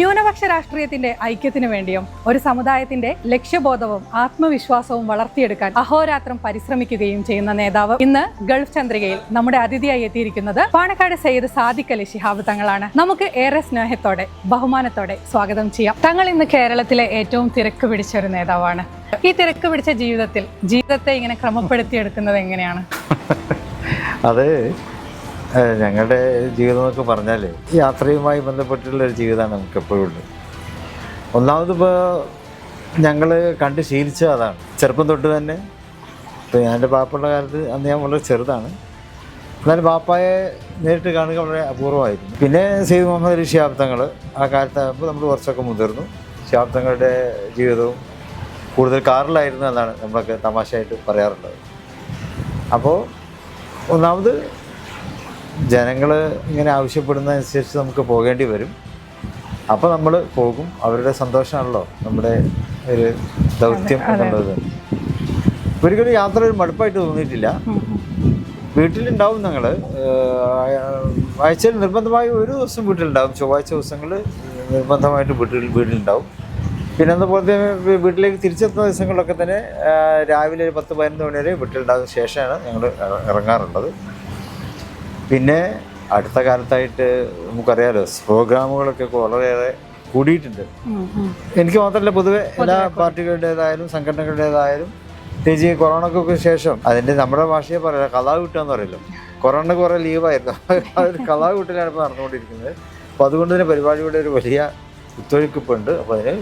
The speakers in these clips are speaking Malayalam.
ന്യൂനപക്ഷ രാഷ്ട്രീയത്തിന്റെ ഐക്യത്തിനു വേണ്ടിയും ഒരു സമുദായത്തിന്റെ ലക്ഷ്യബോധവും ആത്മവിശ്വാസവും വളർത്തിയെടുക്കാൻ അഹോരാത്രം പരിശ്രമിക്കുകയും ചെയ്യുന്ന നേതാവ് ഇന്ന് ഗൾഫ് ചന്ദ്രികയിൽ നമ്മുടെ അതിഥിയായി എത്തിയിരിക്കുന്നത് പാണക്കാട് സയ്യിദ് സാദിഖ് അലി ശിഹാബ് തങ്ങളാണ്. നമുക്ക് ഏറെ സ്നേഹത്തോടെ ബഹുമാനത്തോടെ സ്വാഗതം ചെയ്യാം. തങ്ങൾ ഇന്ന് കേരളത്തിലെ ഏറ്റവും തിരക്ക് പിടിച്ച ഒരു നേതാവാണ്. ഈ തിരക്ക് പിടിച്ച ജീവിതത്തിൽ ജീവിതത്തെ ഇങ്ങനെ ക്രമപ്പെടുത്തിയെടുക്കുന്നത് എങ്ങനെയാണ്? അത് ഞങ്ങളുടെ ജീവിതം എന്നൊക്കെ പറഞ്ഞാൽ യാത്രയുമായി ബന്ധപ്പെട്ടുള്ള ഒരു ജീവിതമാണ് നമുക്ക് എപ്പോഴും ഉള്ളത് ഒന്നാമത് ഇപ്പോൾ ഞങ്ങൾ കണ്ട് ശീലിച്ച അതാണ്. ചെറുപ്പം തൊട്ട് തന്നെ. ഇപ്പോൾ ഞാൻ എന്റെ പാപ്പുള്ള കാലത്ത് അന്ന് ഞാൻ വളരെ ചെറുതാണ്. എന്നാലും പാപ്പായെ നേരിട്ട് കാണുക വളരെ അപൂർവമായിരുന്നു. പിന്നെ സെയ്ദ് മുഹമ്മദ് അലി ശിഹാബ്ദങ്ങൾ ആ കാലത്താകുമ്പോൾ നമ്മൾ കുറച്ചൊക്കെ മുതിർന്നു. ശിഹാബ്ദങ്ങളുടെ ജീവിതവും കൂടുതൽ കാറിലായിരുന്നു എന്നാണ് നമ്മളൊക്കെ തമാശയായിട്ട് പറയാറുള്ളത്. അപ്പോൾ ഒന്നാമത് ജനങ്ങൾ ഇങ്ങനെ ആവശ്യപ്പെടുന്നതനുസരിച്ച് നമുക്ക് പോകേണ്ടി വരും. അപ്പോൾ നമ്മൾ പോകും. അവരുടെ സന്തോഷമാണല്ലോ നമ്മുടെ ഒരു ദൗത്യം എന്നുള്ളത്. ഒരിക്കലും യാത്ര ഒരു മടുപ്പായിട്ട് തോന്നിയിട്ടില്ല. വീട്ടിലുണ്ടാവും ഞങ്ങൾ ആഴ്ചയിൽ നിർബന്ധമായി ഒരു ദിവസം വീട്ടിലുണ്ടാവും. ചൊവ്വാഴ്ച ദിവസങ്ങൾ നിർബന്ധമായിട്ട് വീട്ടിൽ വീട്ടിലുണ്ടാവും. പിന്നെ അതുപോലെ വീട്ടിലേക്ക് തിരിച്ചെത്തുന്ന ദിവസങ്ങളിലൊക്കെ തന്നെ രാവിലെ ഒരു പത്ത് പതിനൊന്ന് മണി വരെ വീട്ടിലുണ്ടാകുന്ന ശേഷമാണ് ഞങ്ങൾ ഇറങ്ങാറുള്ളത്. പിന്നെ അടുത്ത കാലത്തായിട്ട് നമുക്കറിയാലോ പ്രോഗ്രാമുകളൊക്കെ വളരെയേറെ കൂടിയിട്ടുണ്ട്. എനിക്ക് മാത്രമല്ല പൊതുവെ എല്ലാ പാർട്ടികളുടേതായാലും സംഘടനകളുടേതായാലും പ്രത്യേകിച്ച് ഈ കൊറോണക്കൊക്കെ ശേഷം അതിന്റെ നമ്മുടെ ഭാഷയെ പറയാം കഥാ കിട്ടുകയെന്ന് പറയല്ലോ. കൊറോണ കുറേ ലീവായിരുന്നു. അതൊരു കഥാ കിട്ടലാണ് ഇപ്പോൾ നടന്നുകൊണ്ടിരിക്കുന്നത്. അപ്പോൾ അതുകൊണ്ട് തന്നെ പരിപാടിയുടെ ഒരു വലിയ ഒത്തൊഴുക്കിപ്പുണ്ട് അപ്പോൾ അതിന്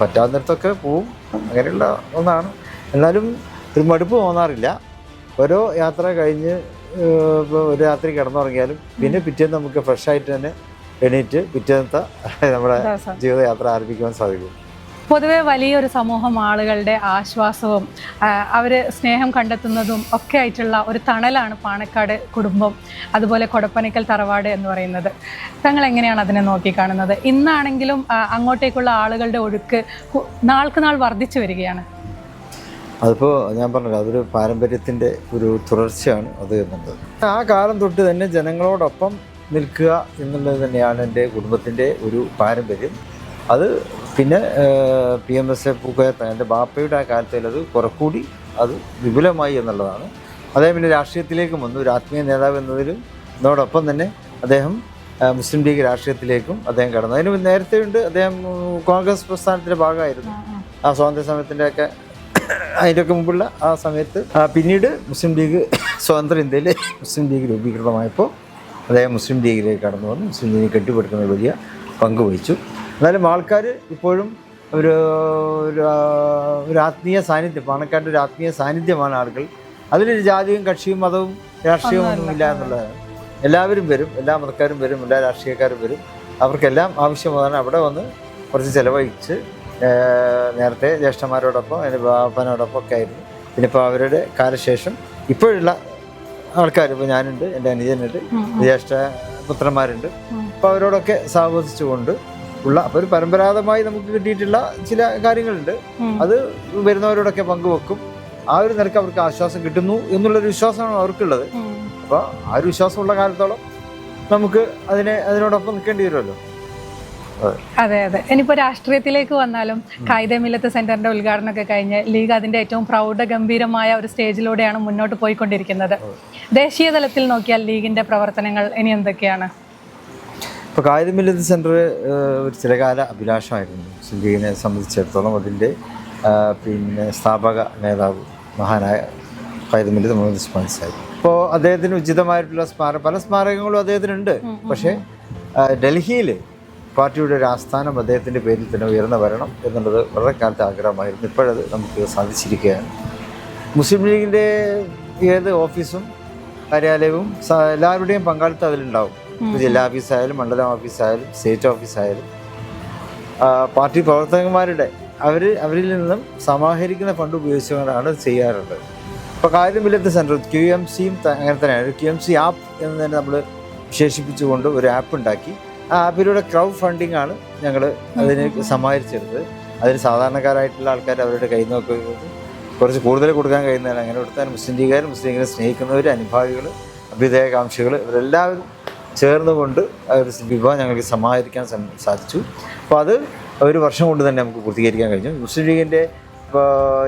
പറ്റാവുന്നിടത്തൊക്കെ പോവും. അങ്ങനെയുള്ള ഒന്നാണ്. എന്നാലും ഒരു മടുപ്പ് തോന്നാറില്ല. ഓരോ യാത്ര കഴിഞ്ഞ് രാത്രി കിടന്നുറങ്ങിയാലും പിന്നെ പിറ്റേന്ന് നമുക്ക് ഫ്രഷ് ആയിട്ട് തന്നെ എണീറ്റ് പിറ്റേന്നത്തെ നമ്മുടെ ജീവിതയാത്ര ആരംഭിക്കുവാൻ സാധിക്കും. പൊതുവെ വലിയൊരു സമൂഹം ആളുകളുടെ ആശ്വാസവും അവർ സ്നേഹം കണ്ടെത്തുന്നതും ഒക്കെ ആയിട്ടുള്ള ഒരു തണലാണ് പാണക്കാട് കുടുംബം അതുപോലെ കൊടപ്പനക്കൽ തറവാട് എന്ന് പറയുന്നത്. തങ്ങൾ എങ്ങനെയാണ് അതിനെ നോക്കിക്കാണുന്നത്? ഇന്നാണെങ്കിലും അങ്ങോട്ടേക്കുള്ള ആളുകളുടെ ഒഴുക്ക് നാൾക്ക് നാൾ വർദ്ധിച്ചു വരികയാണ്. അതിപ്പോൾ ഞാൻ പറഞ്ഞല്ലോ അതൊരു പാരമ്പര്യത്തിന്റെ ഒരു തുടർച്ചയാണ് അത് എന്നുള്ളത്. ആ കാലം തൊട്ട് തന്നെ ജനങ്ങളോടൊപ്പം നിൽക്കുക എന്നുള്ളത് തന്നെയാണ് എന്റെ കുടുംബത്തിന്റെ ഒരു പാരമ്പര്യം. അത് പിന്നെ പി എം എസ് എ പൂക്കയത്ത് എന്റെ ബാപ്പയുടെ ആ കാലത്തിൽ അത് കുറക്കൂടി അത് വിപുലമായി എന്നുള്ളതാണ്. അദ്ദേഹം പിന്നെ രാഷ്ട്രീയത്തിലേക്കും വന്നു. ഒരു ആത്മീയ നേതാവ് എന്നതിലും അതോടൊപ്പം തന്നെ അദ്ദേഹം മുസ്ലിം ലീഗ് രാഷ്ട്രീയത്തിലേക്കും അദ്ദേഹം കടന്നു. അതിന് നേരത്തെ ഉണ്ട് അദ്ദേഹം കോൺഗ്രസ് പ്രസ്ഥാനത്തിന്റെ ഭാഗമായിരുന്നു. ആ സ്വാതന്ത്ര്യ സമയത്തിന്റെ ഒക്കെ അതിന്റെയൊക്കെ മുമ്പുള്ള ആ സമയത്ത് പിന്നീട് മുസ്ലിം ലീഗ് സ്വതന്ത്ര ഇന്ത്യയിൽ മുസ്ലിം ലീഗ് രൂപീകൃതമായപ്പോൾ അദ്ദേഹം മുസ്ലിം ലീഗിലേക്ക് കടന്നു വന്നു. മുസ്ലിം ലീഗ് കെട്ടിപ്പടുക്കുന്ന വലിയ പങ്ക് വഹിച്ചു. എന്നാലും ആൾക്കാർ ഇപ്പോഴും ഒരു ഒരു ആത്മീയ സാന്നിധ്യം പാണക്കാട് ഒരു ആത്മീയ സാന്നിധ്യമാണ് ആളുകൾ. അതിലൊരു ജാതിയും കക്ഷിയും മതവും രാഷ്ട്രീയവും ഒന്നുമില്ല. എന്നുള്ളതാണ് എല്ലാവരും വരും എല്ലാ മതക്കാരും വരും എല്ലാ രാഷ്ട്രീയക്കാരും വരും. അവർക്കെല്ലാം ആവശ്യമാണ് അവിടെ വന്ന് കുറച്ച് ചിലവഴിച്ച് നേരത്തെ ജ്യേഷ്ഠന്മാരോടൊപ്പം എന്റെ ബാപ്പനോടൊപ്പം ഒക്കെ ആയിരുന്നു. പിന്നെ ഇപ്പോൾ അവരുടെ കാലശേഷം ഇപ്പോഴുള്ള ആൾക്കാർ ഇപ്പോൾ ഞാനുണ്ട് എന്റെ അനുജനുണ്ട് ജ്യേഷ്ഠ പുത്രന്മാരുണ്ട്. അപ്പോൾ അവരോടൊക്കെ സഹവസിച്ചുകൊണ്ട് ഉള്ള അപ്പോൾ ഒരു പരമ്പരാഗതമായി നമുക്ക് കിട്ടിയിട്ടുള്ള ചില കാര്യങ്ങളുണ്ട്. അത് വരുന്നവരോടൊക്കെ പങ്കുവെക്കും. ആ ഒരു നിരക്ക് അവർക്ക് ആശ്വാസം കിട്ടുന്നു എന്നുള്ളൊരു വിശ്വാസമാണ് അവർക്കുള്ളത്. അപ്പോൾ ആ ഒരു വിശ്വാസമുള്ള കാലത്തോളം നമുക്ക് അതിനെ അതിനോടൊപ്പം നിൽക്കേണ്ടി വരുമല്ലോ. അതെ അതെ. ഇനിയിപ്പോ രാഷ്ട്രീയത്തിലേക്ക് വന്നാലും കായികമില്ലത്ത് സെന്ററിന്റെ ഉദ്ഘാടനം ഒക്കെ കഴിഞ്ഞ് ലീഗ് അതിന്റെ ഏറ്റവും പ്രൗഢ ഗംഭീരമായ ഒരു സ്റ്റേജിലൂടെയാണ് മുന്നോട്ട് പോയിക്കൊണ്ടിരിക്കുന്നത്. ദേശീയ തലത്തിൽ നോക്കിയാൽ ലീഗിന്റെ പ്രവർത്തനങ്ങൾ ഇനി എന്തൊക്കെയാണ്? ഇപ്പോൾ കായികമില്ലത്ത് സെന്റർ ഒരു ചിലകാല അഭിലാഷമായിരുന്നു ലീഗിനെ സംബന്ധിച്ചിടത്തോളം. അതിന്റെ പിന്നെ സ്ഥാപക നേതാവ് മഹാനായ കായികമില്ലത്ത് മുഹമ്മദ് ഉസ്മാൻ സാഹിബ്. ഇപ്പോൾ അദ്ദേഹത്തിന് ഉചിതമായിട്ടുള്ള സ്മാരക പല സ്മാരകങ്ങളും അദ്ദേഹത്തിനുണ്ട്. പക്ഷേ ഡൽഹിയിൽ പാർട്ടിയുടെ ഒരു ആസ്ഥാനം അദ്ദേഹത്തിന്റെ പേരിൽ തന്നെ ഉയർന്നു വരണം എന്നുള്ളത് വളരെ കാലത്തെ ആഗ്രഹമായിരുന്നു. ഇപ്പോഴത് നമുക്ക് സാധിച്ചിരിക്കുകയാണ്. മുസ്ലിം ലീഗിന്റെ ഏത് ഓഫീസും കാര്യാലയവും എല്ലാവരുടെയും പങ്കാളിത്തം അതിലുണ്ടാവും. ജില്ലാ ഓഫീസായാലും മണ്ഡലം ഓഫീസായാലും സ്റ്റേറ്റ് ഓഫീസായാലും. പാർട്ടി പ്രവർത്തകന്മാരുടെ അവർ അവരിൽ നിന്നും സമാഹരിക്കുന്ന ഫണ്ട് ഉപയോഗിച്ചുകൊണ്ടാണ് ചെയ്യാറുള്ളത്. ഇപ്പോൾ കാര്യമില്ലാത്ത സെന്റർ ക്യു എം സിയും അങ്ങനെ തന്നെയാണ്. ക്യു എം സി ആപ്പ് എന്ന് തന്നെ നമ്മൾ വിശേഷിപ്പിച്ചുകൊണ്ട് ഒരു ആപ്പ് ഉണ്ടാക്കി. ആപ്പിലൂടെ ക്രൗഡ് ഫണ്ടിങ് ആണ് ഞങ്ങൾ അതിന് സമാഹരിച്ചെടുത്തത്. അതിന് സാധാരണക്കാരായിട്ടുള്ള ആൾക്കാർ അവരുടെ കയ്യിൽ നിന്നൊക്കെ കുറച്ച് കൂടുതൽ കൊടുക്കാൻ കഴിയുന്നതാണ്. അങ്ങനെ കൊടുത്താൽ മുസ്ലിം ലീഗുകാർ മുസ്ലിം ലീഗിനെ സ്നേഹിക്കുന്നവർ അനുഭാവികൾ അഭ്യുദയകാംക്ഷികൾ ഇവരെല്ലാവരും ചേർന്നുകൊണ്ട് ആ ഒരു വിഭവം ഞങ്ങൾക്ക് സമാഹരിക്കാൻ സാധിച്ചു. അപ്പോൾ അത് ഒരു വർഷം കൊണ്ട് തന്നെ നമുക്ക് പൂർത്തീകരിക്കാൻ കഴിഞ്ഞു. മുസ്ലിം ലീഗിന്റെ ഇപ്പോൾ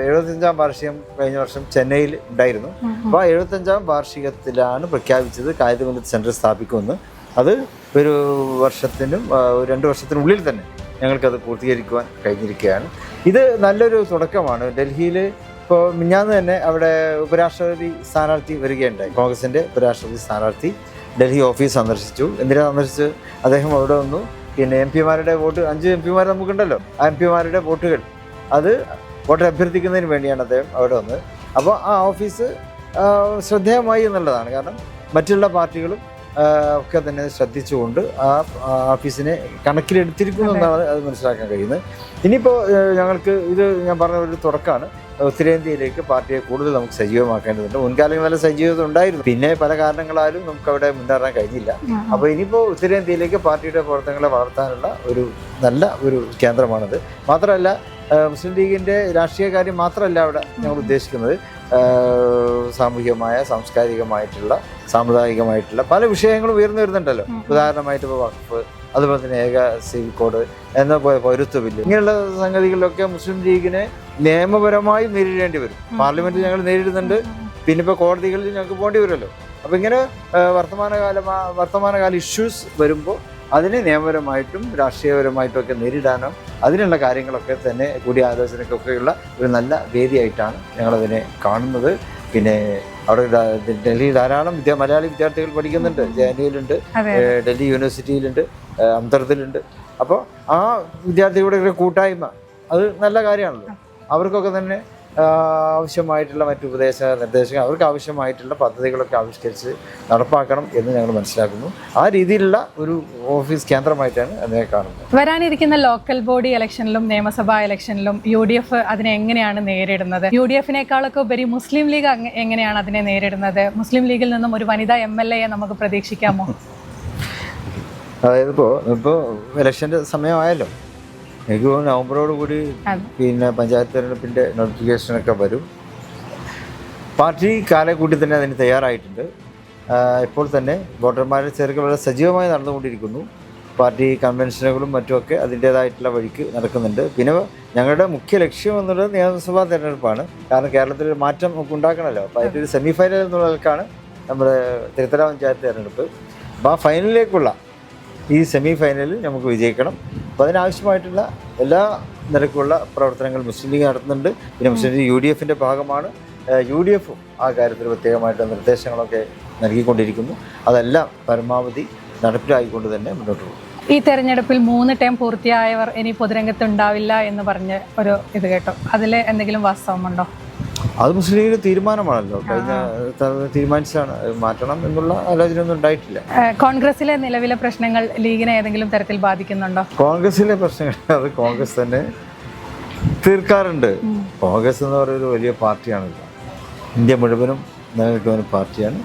എഴുപത്തഞ്ചാം വാർഷികം കഴിഞ്ഞ വർഷം ചെന്നൈയിൽ ഉണ്ടായിരുന്നു. അപ്പോൾ ആ എഴുപത്തഞ്ചാം വാർഷികത്തിലാണ് പ്രഖ്യാപിച്ചത് കായികബന്ധ സെന്റർ സ്ഥാപിക്കുമെന്ന്. അത് ഒരു വർഷത്തിനും രണ്ട് വർഷത്തിനുള്ളിൽ തന്നെ ഞങ്ങൾക്കത് പൂർത്തീകരിക്കുവാൻ കഴിഞ്ഞിരിക്കുകയാണ്. ഇത് നല്ലൊരു തുടക്കമാണ്. ഡൽഹിയിൽ ഇപ്പോൾ മിഞ്ഞാന്ന് തന്നെ അവിടെ ഉപരാഷ്ട്രപതി സ്ഥാനാർത്ഥി വരികയുണ്ടായി. കോൺഗ്രസിന്റെ ഉപരാഷ്ട്രപതി സ്ഥാനാർത്ഥി ഡൽഹി ഓഫീസ് സന്ദർശിച്ചു. എന്തിനാ സന്ദർശിച്ച് അദ്ദേഹം അവിടെ വന്നു. പിന്നെ എം പിമാരുടെ വോട്ട് അഞ്ച് എം പിമാർ നമുക്കുണ്ടല്ലോ. ആ എം പിമാരുടെ വോട്ടുകൾ. അത് വോട്ട് അഭ്യർത്ഥിക്കുന്നതിന് വേണ്ടിയാണ് അദ്ദേഹം അവിടെ വന്നത്. അപ്പോൾ ആ ഓഫീസ് ശ്രദ്ധേയമായി എന്നുള്ളതാണ്. കാരണം മറ്റുള്ള പാർട്ടികളും ഒക്കെ തന്നെ ശ്രദ്ധിച്ചുകൊണ്ട് ആ ഓഫീസിനെ കണക്കിലെടുത്തിരിക്കുന്നു എന്നാണ് അത് മനസ്സിലാക്കാൻ കഴിയുന്നത്. ഇനിയിപ്പോൾ ഞങ്ങൾക്ക് ഇത് ഞാൻ പറഞ്ഞ ഒരു തുടക്കമാണ് ഉത്തരേന്ത്യയിലേക്ക് പാർട്ടിയെ കൂടുതൽ നമുക്ക് സജീവമാക്കേണ്ടതുണ്ട്. മുൻകാലങ്ങളിൽ നല്ല സജീവത ഉണ്ടായിരുന്നു. പിന്നെ പല കാരണങ്ങളാലും നമുക്ക് അവിടെ മുന്നേറാൻ കഴിഞ്ഞില്ല. അപ്പോൾ ഇനിയിപ്പോൾ ഉത്തരേന്ത്യയിലേക്ക് പാർട്ടിയുടെ പ്രവർത്തനങ്ങളെ വളർത്താനുള്ള ഒരു നല്ല ഒരു കേന്ദ്രമാണത്. മാത്രമല്ല മുസ്ലിം ലീഗിന്റെ രാഷ്ട്രീയ കാര്യം മാത്രമല്ല അവിടെ ഞങ്ങൾ ഉദ്ദേശിക്കുന്നത്. സാമൂഹികമായ സാംസ്കാരികമായിട്ടുള്ള സാമുദായികമായിട്ടുള്ള പല വിഷയങ്ങളും ഉയർന്നു വരുന്നുണ്ടല്ലോ. ഉദാഹരണമായിട്ട് ഇപ്പോൾ വഖഫ് അതുപോലെ തന്നെ ഏക സിവിൽ കോഡ് എന്ന പൗരത്വ ബില്ല് ഇങ്ങനെയുള്ള സംഗതികളിലൊക്കെ മുസ്ലിം ലീഗിനെ നിയമപരമായി നേരിടേണ്ടി വരും. പാർലമെന്റിൽ ഞങ്ങൾ നേരിടുന്നുണ്ട്. പിന്നെ ഇപ്പോൾ കോടതികളിൽ ഞങ്ങൾക്ക് പോകേണ്ടി വരുമല്ലോ. അപ്പോൾ ഇങ്ങനെ വർത്തമാനകാല വർത്തമാനകാല ഇഷ്യൂസ് വരുമ്പോൾ അതിനെ നിയമപരമായിട്ടും രാഷ്ട്രീയപരമായിട്ടും ഒക്കെ നേരിടാനോ അതിനുള്ള കാര്യങ്ങളൊക്കെ തന്നെ കൂടി ആലോചനയ്ക്കൊക്കെയുള്ള ഒരു നല്ല വേദിയായിട്ടാണ് ഞങ്ങളതിനെ കാണുന്നത്. പിന്നെ അവിടെ ഡൽഹി ധാരാളം വിദ്യാ മലയാളി വിദ്യാർത്ഥികൾ പഠിക്കുന്നുണ്ട്. ജെ എൻ യുയിലുണ്ട് ഡൽഹി യൂണിവേഴ്സിറ്റിയിലുണ്ട് അംതർദിലുണ്ട് അപ്പോൾ ആ വിദ്യാർത്ഥികളുടെ ഒരു കൂട്ടായ്മ അത് നല്ല കാര്യമാണല്ലോ. അവർക്കൊക്കെ തന്നെ ആവശ്യമായിട്ടുള്ള മറ്റു ഉപദേശ നിർദ്ദേശങ്ങൾ അവർക്ക് ആവശ്യമായിട്ടുള്ള പദ്ധതികളൊക്കെ ആവിഷ്കരിച്ച് നടപ്പാക്കണം എന്ന് ഞങ്ങൾ മനസ്സിലാക്കുന്നു. ആ രീതിയിലുള്ള ഒരു ഓഫീസ് കേന്ദ്രമായിട്ടാണ് അതിനെ കാണുന്നത്. വരാനിരിക്കുന്ന ലോക്കൽ ബോഡി ഇലക്ഷനിലും നിയമസഭാ ഇലക്ഷനിലും യു ഡി എഫ് അതിനെ എങ്ങനെയാണ് നേരിടുന്നത്? യു ഡി എഫിനേക്കാളൊക്കെ ഉപരി മുസ്ലിം ലീഗ് എങ്ങനെയാണ് അതിനെ നേരിടുന്നത്? മുസ്ലിം ലീഗിൽ നിന്നും ഒരു വനിതാ എം എൽ എയെ നമുക്ക് പ്രതീക്ഷിക്കാമോ? അതായത് ഇപ്പോൾ ഇപ്പോൾ ഇലക്ഷന്റെ സമയമായല്ലോ. എനിക്ക് തോന്നുന്നു നവംബറോട് കൂടി. പിന്നെ പഞ്ചായത്ത് തിരഞ്ഞെടുപ്പിന്റെ നോട്ടിഫിക്കേഷനൊക്കെ വരും. പാർട്ടി കാലക്കൂട്ടി തന്നെ അതിന് തയ്യാറായിട്ടുണ്ട്. ഇപ്പോൾ തന്നെ വോട്ടർമാരുടെ ചേർക്കൽ വളരെ സജീവമായി നടന്നുകൊണ്ടിരിക്കുന്നു. പാർട്ടി കൺവെൻഷനുകളും മറ്റുമൊക്കെ അതിന്റെതായിട്ടുള്ള വഴിക്ക് നടക്കുന്നുണ്ട്. പിന്നെ ഞങ്ങളുടെ മുഖ്യ ലക്ഷ്യം എന്നുള്ളത് നിയമസഭാ തെരഞ്ഞെടുപ്പാണ്. കാരണം കേരളത്തിൽ ഒരു മാറ്റം നമുക്ക് ഉണ്ടാക്കണമല്ലോ. അപ്പോൾ അതിന്റെ ഒരു സെമി ഫൈനൽ എന്നുള്ള നിലക്കാണ് നമ്മുടെ തിരുത്തല പഞ്ചായത്ത് തെരഞ്ഞെടുപ്പ്. അപ്പോൾ ആ ഫൈനലിലേക്കുള്ള ഈ സെമി ഫൈനലിൽ നമുക്ക് വിജയിക്കണം. അപ്പോൾ അതിനാവശ്യമായിട്ടുള്ള എല്ലാ നിരക്കുള്ള പ്രവർത്തനങ്ങൾ മുസ്ലിം ലീഗ് നടത്തുന്നുണ്ട്. പിന്നെ മുസ്ലിം ലീഗ് യു ഡി എഫിന്റെ ഭാഗമാണ്. യു ഡി എഫും ആ കാര്യത്തിൽ പ്രത്യേകമായിട്ട് നിർദ്ദേശങ്ങളൊക്കെ നൽകിക്കൊണ്ടിരിക്കുന്നു. അതെല്ലാം പരമാവധി നടപ്പിലായിക്കൊണ്ട് തന്നെ മുന്നോട്ട് പോകും. ഈ തെരഞ്ഞെടുപ്പിൽ മൂന്ന് ടൈം പൂർത്തിയായവർ ഇനി പൊതുരംഗത്ത് ഉണ്ടാവില്ല എന്ന് പറഞ്ഞ് ഒരു ഇത് കേട്ടോ. അതിൽ എന്തെങ്കിലും വാസ്തവമുണ്ടോ? അത് മുസ്ലിം ലീഗിന്റെ തീരുമാനമാണല്ലോ. കഴിഞ്ഞ തീരുമാനിച്ചാണ് മാറ്റണം എന്നുള്ള ആലോചനയൊന്നും ഉണ്ടായിട്ടില്ല. കോൺഗ്രസിലെ നിലവിലെ പ്രശ്നങ്ങൾ ലീഗിനെ ഏതെങ്കിലും തരത്തിൽ ബാധിക്കുന്നുണ്ടോ? കോൺഗ്രസിലെ പ്രശ്നങ്ങൾ അത് കോൺഗ്രസ് തന്നെ തീർക്കാറുണ്ട്. കോൺഗ്രസ് എന്ന് പറയുന്നത് വലിയ പാർട്ടിയാണല്ലോ. ഇന്ത്യ മുഴുവനും നിലനിൽക്കുന്ന ഒരു പാർട്ടിയാണ്.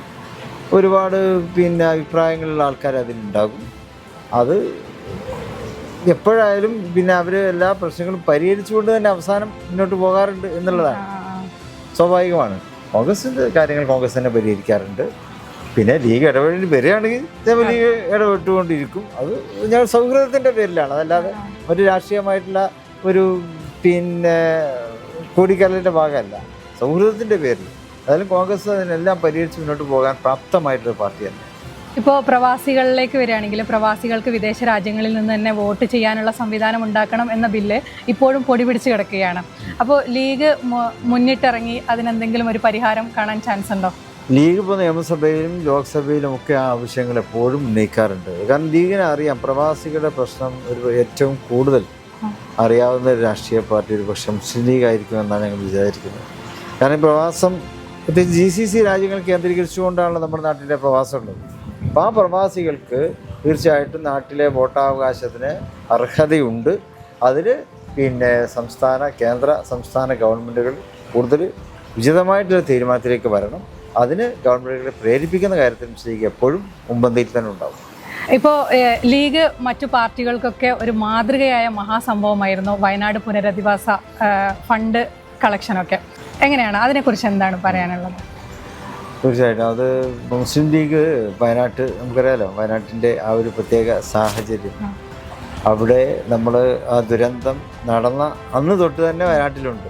ഒരുപാട് പിന്നെ അഭിപ്രായങ്ങളുള്ള ആൾക്കാർ അതിലുണ്ടാകും. അത് എപ്പോഴായാലും പിന്നെ അവർ എല്ലാ പ്രശ്നങ്ങളും പരിഹരിച്ചുകൊണ്ട് തന്നെ അവസാനം മുന്നോട്ട് പോകാറുണ്ട് എന്നുള്ളതാണ്. സ്വാഭാവികമാണ്. കോൺഗ്രസിന്റെ കാര്യങ്ങൾ കോൺഗ്രസ് തന്നെ പരിഹരിക്കാറുണ്ട്. പിന്നെ ലീഗ് ഇടപെടൽ വരികയാണെങ്കിൽ ഞാൻ ലീഗ് ഇടപെട്ടുകൊണ്ടിരിക്കും. അത് ഞാൻ സൗഹൃദത്തിന്റെ പേരിലാണ്. അതല്ലാതെ ഒരു രാഷ്ട്രീയമായിട്ടുള്ള ഒരു പിന്നെ കൂടിക്കലിന്റെ ഭാഗമല്ല. സൗഹൃദത്തിന്റെ പേരിൽ. അതായത് കോൺഗ്രസ് അതിനെല്ലാം പരിഹരിച്ച് മുന്നോട്ട് പോകാൻ പ്രാപ്തമായിട്ടൊരു പാർട്ടിയാണ് ഇപ്പോൾ പ്രവാസികളിലേക്ക് വരികയാണെങ്കിൽ പ്രവാസികൾക്ക് വിദേശ രാജ്യങ്ങളിൽ നിന്ന് തന്നെ വോട്ട് ചെയ്യാനുള്ള സംവിധാനം ഉണ്ടാക്കണം എന്ന ബില്ല് ഇപ്പോഴും പൊടി പിടിച്ച് കിടക്കുകയാണ്. അപ്പോൾ ലീഗ് മുന്നിട്ടിറങ്ങി അതിനെന്തെങ്കിലും ഒരു പരിഹാരം കാണാൻ ചാൻസ് ഉണ്ടോ? ലീഗ് ഇപ്പോൾ നിയമസഭയിലും ലോക്സഭയിലും ഒക്കെ ആ ആവശ്യങ്ങൾ എപ്പോഴും ഉന്നയിക്കാറുണ്ട്. കാരണം ലീഗിനെ അറിയാം പ്രവാസികളുടെ പ്രശ്നം ഒരു ഏറ്റവും കൂടുതൽ അറിയാവുന്ന ഒരു രാഷ്ട്രീയ പാർട്ടി ഒരു പക്ഷേ മുസ്ലിം ലീഗ് ആയിരിക്കും എന്നാണ് ഞങ്ങൾ വിചാരിക്കുന്നത്. കാരണം പ്രവാസം പ്രത്യേകിച്ച് ജി സി സി രാജ്യങ്ങൾ കേന്ദ്രീകരിച്ചുകൊണ്ടാണല്ലോ നമ്മുടെ നാട്ടിന്റെ പ്രവാസം ഉള്ളത് അപ്പോൾ ആ പ്രവാസികൾക്ക് തീർച്ചയായിട്ടും നാട്ടിലെ വോട്ടാവകാശത്തിന് അർഹതയുണ്ട്. അതിൽ പിന്നെ സംസ്ഥാന കേന്ദ്ര സംസ്ഥാന ഗവൺമെന്റുകൾ കൂടുതൽ ഉചിതമായിട്ടുള്ള തീരുമാനത്തിലേക്ക് വരണം. അതിന് ഗവൺമെന്റുകളെ പ്രേരിപ്പിക്കുന്ന കാര്യത്തിൽ ശരിക്കും എപ്പോഴും മുമ്പന്തിയിൽ തന്നെ ഉണ്ടാവും. ഇപ്പോൾ ലീഗ് മറ്റു പാർട്ടികൾക്കൊക്കെ ഒരു മാതൃകയായ മഹാസംഭവമായിരുന്നു വയനാട് പുനരധിവാസ ഫണ്ട് കളക്ഷനൊക്കെ. എങ്ങനെയാണ്? അതിനെക്കുറിച്ച് എന്താണ് പറയാനുള്ളത്? തീർച്ചയായിട്ടും. അത് മുസ്ലിം ലീഗ് വയനാട്ട് നമുക്കറിയാലോ വയനാട്ടിന്റെ ആ ഒരു പ്രത്യേക സാഹചര്യം. അവിടെ നമ്മൾ ആ ദുരന്തം നടന്ന അന്ന് തൊട്ട് തന്നെ വയനാട്ടിലുണ്ട്.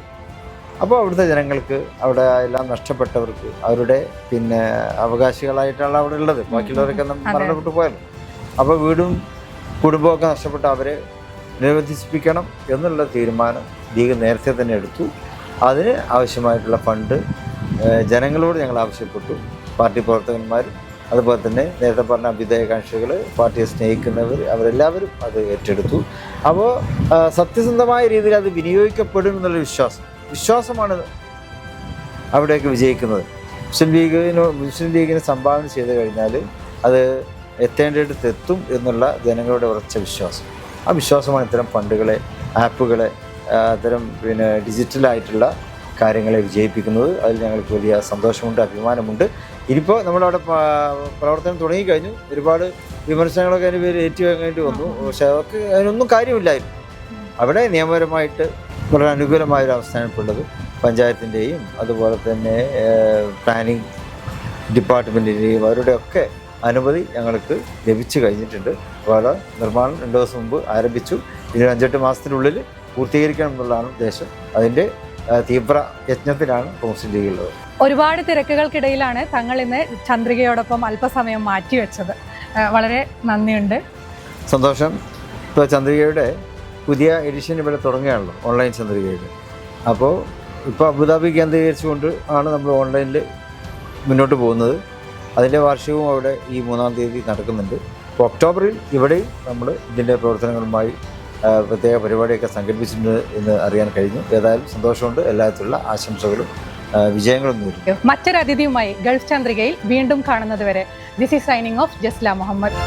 അപ്പോൾ അവിടുത്തെ ജനങ്ങൾക്ക് അവിടെ എല്ലാം നഷ്ടപ്പെട്ടവർക്ക് അവരുടെ പിന്നെ അവകാശികളായിട്ടാണ് അവിടെ ഉള്ളത്. ബാക്കിയുള്ളവരൊക്കെ. മരണപ്പെട്ടു പോയാലും. അപ്പോൾ വീടും കുടുംബമൊക്കെ നഷ്ടപ്പെട്ട അവരെ നിരവധിപ്പിക്കണം എന്നുള്ള തീരുമാനം ലീഗ് നേരത്തെ തന്നെ എടുത്തു. അതിന് ആവശ്യമായിട്ടുള്ള ഫണ്ട് ജനങ്ങളോട് ഞങ്ങൾ ആവശ്യപ്പെട്ടു. പാർട്ടി പ്രവർത്തകന്മാർ അതുപോലെ തന്നെ നേരത്തെ പറഞ്ഞ അഭ്യുദയകാംക്ഷികൾ പാർട്ടിയെ സ്നേഹിക്കുന്നവർ അവരെല്ലാവരും അത് ഏറ്റെടുത്തു. അപ്പോൾ സത്യസന്ധമായ രീതിയിൽ അത് വിനിയോഗിക്കപ്പെടും എന്നുള്ള വിശ്വാസം വിശ്വാസമാണ് അവിടെയൊക്കെ വിജയിക്കുന്നത്. മുസ്ലിം ലീഗിന് മുസ്ലിം ലീഗിന് സംഭാവന ചെയ്ത് കഴിഞ്ഞാൽ അത് എത്തേണ്ടിടത്ത് എത്തും എന്നുള്ള ജനങ്ങളുടെ ഉറച്ച വിശ്വാസം. ആ വിശ്വാസമാണ് ഇത്തരം ഫണ്ടുകളെ ആപ്പുകളെ അത്തരം പിന്നെ ഡിജിറ്റലായിട്ടുള്ള കാര്യങ്ങളെ വിജയിപ്പിക്കുന്നത്. അതിൽ ഞങ്ങൾക്ക് വലിയ സന്തോഷമുണ്ട് അഭിമാനമുണ്ട്. ഇനിയിപ്പോൾ നമ്മളവിടെ പ്രവർത്തനം തുടങ്ങിക്കഴിഞ്ഞു. ഒരുപാട് വിമർശനങ്ങളൊക്കെ അതിന് പേര് ഏറ്റുവാങ്ങേണ്ടി വന്നു. പക്ഷെ അവർക്ക് അതിനൊന്നും കാര്യമില്ലായിരുന്നു. അവിടെ നിയമപരമായിട്ട് വളരെ അനുകൂലമായ ഒരു അവസ്ഥയാണ് ഇപ്പോൾ ഉള്ളത് പഞ്ചായത്തിന്റെയും അതുപോലെ തന്നെ പ്ലാനിങ് ഡിപ്പാർട്ട്മെന്റിന്റെയും അവരുടെയൊക്കെ അനുമതി ഞങ്ങൾക്ക് ലഭിച്ചു കഴിഞ്ഞിട്ടുണ്ട്. അപ്പോൾ നിർമ്മാണം രണ്ട് ദിവസം മുമ്പ് ആരംഭിച്ചു. ഇനി അഞ്ചെട്ട് മാസത്തിനുള്ളിൽ പൂർത്തീകരിക്കണം എന്നുള്ളതാണ് ഉദ്ദേശം. അതിന്റെ തീവ്ര യജ്ഞത്തിലാണ് മുസ്ലിം ലീഗുള്ളത് ഒരുപാട് തിരക്കുകൾക്കിടയിലാണ് തങ്ങൾ ഇന്ന് ചന്ദ്രികയോടൊപ്പം അല്പസമയം മാറ്റിവെച്ചത്. വളരെ നന്ദിയുണ്ട്. സന്തോഷം. ഇപ്പോൾ ചന്ദ്രികയുടെ പുതിയ എഡിഷൻ ഇവിടെ തുടങ്ങുകയാണല്ലോ ഓൺലൈൻ ചന്ദ്രികയുടെ. അപ്പോൾ ഇപ്പോൾ അബുദാബി കേന്ദ്രീകരിച്ചുകൊണ്ട് ആണ് നമ്മൾ ഓൺലൈനിൽ മുന്നോട്ട് പോകുന്നത്. അതിന്റെ വാർഷികവും അവിടെ ഈ മൂന്നാം തീയതി നടക്കുന്നുണ്ട്. അപ്പോൾ ഒക്ടോബറിൽ ഇവിടെയും നമ്മൾ ഇതിന്റെ പ്രവർത്തനങ്ങളുമായി പ്രത്യേക പരിപാടിയൊക്കെ സംഘടിപ്പിച്ചിട്ടുണ്ട് എന്ന് അറിയാൻ കഴിഞ്ഞു. ഏതായാലും സന്തോഷമുണ്ട്. എല്ലാത്തിലുള്ള ആശംസകളും വിജയങ്ങളും മറ്റൊരു അതിഥിയുമായി ഗൾഫ് ചന്ദ്രികയിൽ വീണ്ടും കാണുന്നതുവരെ this is signing off Jasla Muhammad